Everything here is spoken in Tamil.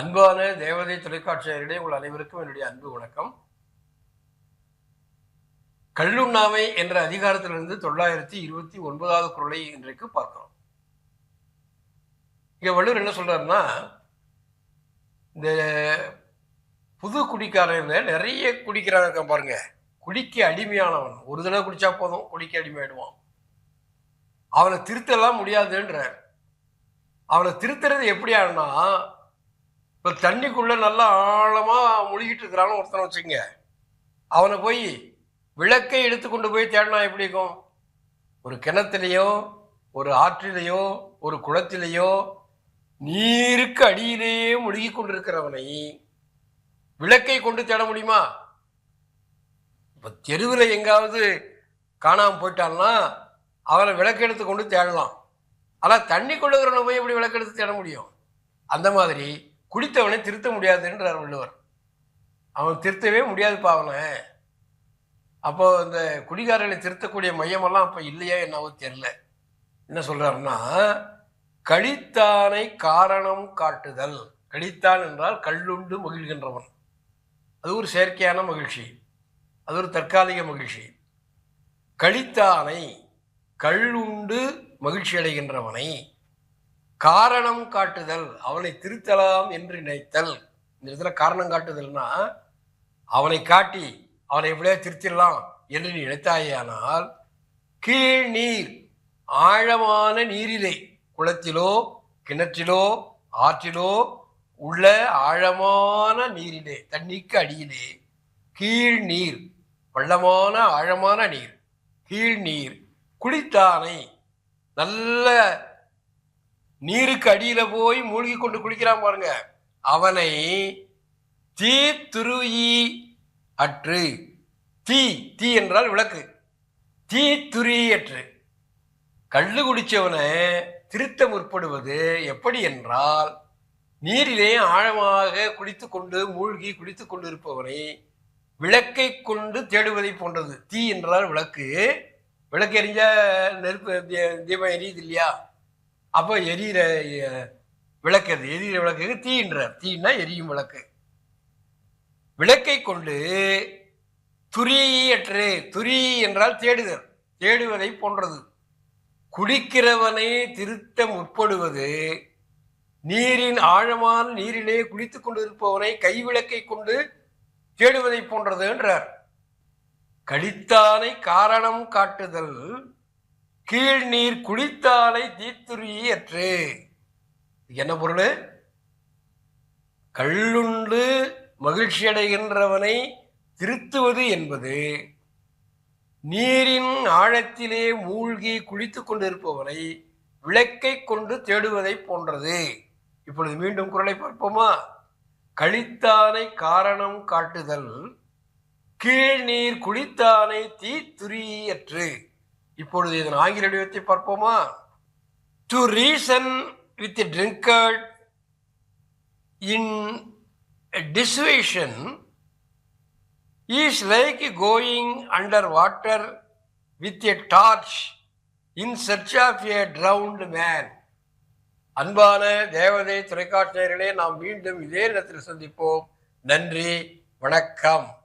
அன்பான தேவதை தொலைக்காட்சியர்களே உங்கள் அனைவருக்கும் என்னுடைய அன்பு வணக்கம். கல்லுண்ணாமை என்ற அதிகாரத்திலிருந்து தொள்ளாயிரத்தி இருபத்தி ஒன்பதாவது குரலை இன்றைக்கு பார்க்கிறோம். இங்கே வள்ளுவர் என்ன சொல்றாருன்னா இந்த புது குடிக்காரன் நிறைய குடிக்கிறாங்க பாருங்க. குடிக்க அடிமையானவன். ஒரு தடவை குடிச்சா போதும் குடிக்க அடிமையாயிடுவான். அவனை திருத்தலாம் முடியாதுன்றார். அவனை திருத்துறது எப்படி ஆனா இப்போ தண்ணிக்குள்ள நல்லா ஆழமாக முழுகிட்டு இருக்கிறான்னு ஒருத்தனை வச்சுங்க அவனை போய் விளக்கை எடுத்து கொண்டு போய் தேடினா எப்படி இருக்கும்? ஒரு கிணத்துலையோ ஒரு ஆற்றிலேயோ ஒரு குளத்திலேயோ நீருக்கு அடியிலேயே முழுகி கொண்டிருக்கிறவனை விளக்கை கொண்டு தேட முடியுமா? இப்போ தெருவில் எங்காவது காணாமல் போயிட்டான்னா அவனை விளக்கெடுத்து கொண்டு தேடலாம். ஆனால் தண்ணி கொள்ளுகிறவனை போய் எப்படி விளக்கெடுத்து தேட முடியும்? அந்த மாதிரி குடித்தவனை திருத்த முடியாதுன்றார் வள்ளுவர். அவன் திருத்தவே முடியாதுப்பா அவனை. அப்போ இந்த குடிகாரர்களை திருத்தக்கூடிய மையமெல்லாம் அப்போ இல்லையா என்னவோ தெரில என்ன சொல்கிறாருன்னா கழித்தானை காரணம் காட்டுதல். கழித்தான் என்றால் கல்லுண்டு மகிழ்கின்றவன். அது ஒரு செயற்கையான மகிழ்ச்சி. அது ஒரு தற்காலிக மகிழ்ச்சி. கழித்தானை கள்ளுண்டு மகிழ்ச்சி அடைகின்றவனை காரணம் காட்டுதல் அவனை திருத்தலாம் என்று நினைத்தல். இந்த இடத்துல காரணம் காட்டுதல்னா அவனை காட்டி அவனை எப்படியா திருத்திடலாம் என்று நீ நினைத்தாயானால் கீழ் நீர் ஆழமான நீரிலே குளத்திலோ கிணற்றிலோ ஆற்றிலோ உள்ள ஆழமான நீரிலே தண்ணிக்கு அடியிலே கீழ் நீர் பள்ளமான ஆழமான நீர் கீழ் நீர் குளித்தானை நல்ல நீருக்கு அடியில போய் மூழ்கி கொண்டு குளிக்கிறான் பாருங்க. அவனை தீ துருயி அற்று. தீ தீ என்றால் விளக்கு. தீ துரியற்று கள்ளு குடிச்சவனை திருத்த முற்படுவது எப்படி என்றால் நீரிலே ஆழமாக குளித்து கொண்டு மூழ்கி குளித்து கொண்டு இருப்பவனை விளக்கை கொண்டு தேடுவதை போன்றது. தீ என்றால் விளக்கு. விளக்கு எரிஞ்சா நெருப்பு தீபம் எரியுது இல்லையா? அப்போ எரியிற விளக்கு அது. எரியிற விளக்கு தீன்றார். தீன்னா எரியும் விளக்கு. விளக்கை கொண்டு துரியற்று துரி என்றால் தேடுதல். தேடுவதை போன்றது. குடிக்கிறவனை திருத்த முற்படுவது. நீரின் ஆழமான நீரிலே குளித்துக் கொண்டிருப்பவனை கைவிளக்கை கொண்டு தேடுவதை போன்றது என்றார் கழித்தானை காரணம் காட்டுதல். கீழ் நீர் குளித்தானை தீத்துரியற்று என்ன பொருள்? கள்ளுண்டு மகிழ்ச்சி அடைகின்றவனை திருத்துவது என்பது நீரின் ஆழத்திலே மூழ்கி குளித்து கொண்டிருப்பவனை விளக்கை கொண்டு தேடுவதை போன்றது. இப்பொழுது மீண்டும் குரலை பார்ப்போமா? கழித்தானை காரணம் காட்டுதல். கீழ் நீர் குளித்தானை தீத்துரியற்று இப்பொழுது இதன் ஆங்கில வடிவத்தை பார்ப்போமா? To reason with drunkard in situation is like going under water with a torch in search of a drowned man அன்பான தேவதை தொலைக்காட்சியர்களே நாம் மீண்டும் இதே நேரத்தில் சந்திப்போம். நன்றி வணக்கம்.